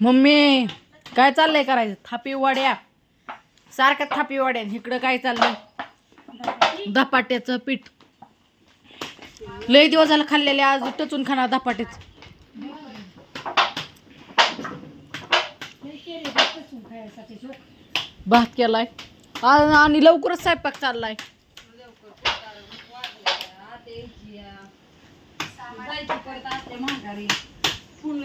Mummy काय चाललंय करायचं? थापी वड्या. सारख्या थापी वड्या. इकडं काय चाललंय? धपाट्याचं पीठ. लय दिवस झालं खाल्लेले आज टचून खाणार धपाटेच. भात केलाय. आणि लवकरच स्वयंपाक चाललाय.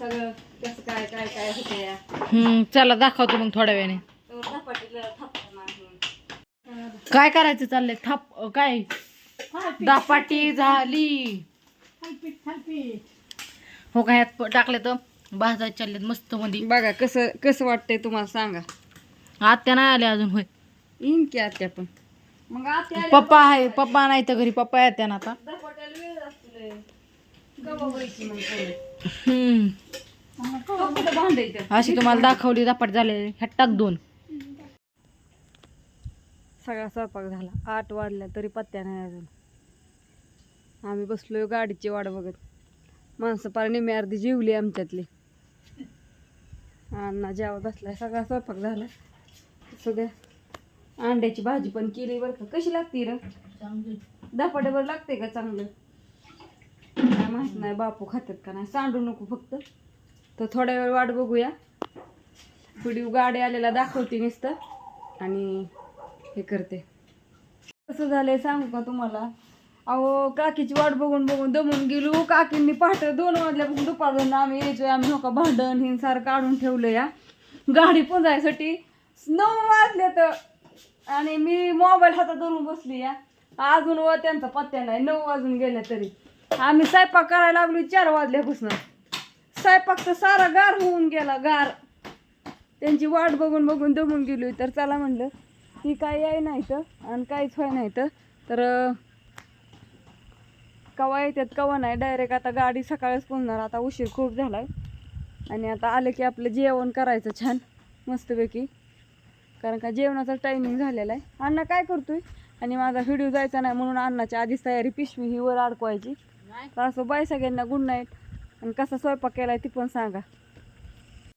सगळं कसं काय काय काय होतं या? हम्म चला दाखवतो मग थोड्या वेळाने. काय करायचं चाललंय? थाप काय? दापाटी झाली. हो काय ह्यात टाकले तर भाजायचे चाललेत मस्त मध्ये बघा कसं कसं वाटतंय तुम्हाला सांगा. आत्या नाही आल्या अजून होय. येईन की आत्या पण. मग आत्या आल्या पप्पा आहे पप्पा नाही तर घरी पप्पा येत्या ना आता. धपाट्याला वेळ असतो लय. हम्म. अशी तुम्हाला दाखवली दापाट झाले ह्यात टाक दोन. सगळा स्वयंपाक झाला. आठ वाजल्या तरी पत्त्या नाही अजून. आम्ही बसलोय गाडीची वाट बघत. माणसं पार निम्मी अर्धी जिवली आमच्यातली. अण्णा जेव्हा बसलाय. सगळा स्वयंपाक झाला. सगळ्या अंड्याची भाजी पण केली बरं का. कशी लागते र? धपाट्यावर लागते का चांगलं? माहीत नाही बापू खातात का नाही. सांडू नको फक्त. तर थोड्या वेळ वाट बघूया. व्हिडिओ गाडी आलेला दाखवते नुसतं. आणि हे करते. कसं झालंय सांगू का तुम्हाला? अहो काकीची वाट बघून बघून दमून गेलो. काकींनी पहाटे दोन वाजल्यापासून दुपारपर्यंत आम्ही यायचोय आम्ही नका भांडण हिंसार काढून ठेवलं या. गाडी पुंजायसाठी नऊ वाजले तर. आणि मी मोबाईल हातात धरून बसली या. अजून व त्यांचा पत्त्या नाही. नऊ वाजून गेल्या तरी. आम्ही स्वयंपाक करायला लागलो चार वाजल्यापासून. स्वयंपाक तर सारा गार होऊन गेला गार. त्यांची वाट बघून बघून दमून गेलो तर चला म्हणलं ती काय याय नाही तर आणि काहीच व्हाय नाही तर. तर कवा येतात कवा नाही डायरेक्ट आता गाडी सकाळीच पोहोचणार आता उशीर खूप झालाय. आणि आता आलं की आपलं जेवण करायचं छान मस्तपैकी. कारण का जेवणाचा टायमिंग झालेला आहे. अण्णा काय करतोय? आणि माझा व्हिडिओ जायचा नाही म्हणून अण्णाची आधीच तयारी पिशवी ही वर अडकवायची. तर असं बाय सगळ्यांना गुड नाईट आणि कसा स्वयंपाक केलाय ती पण सांगा.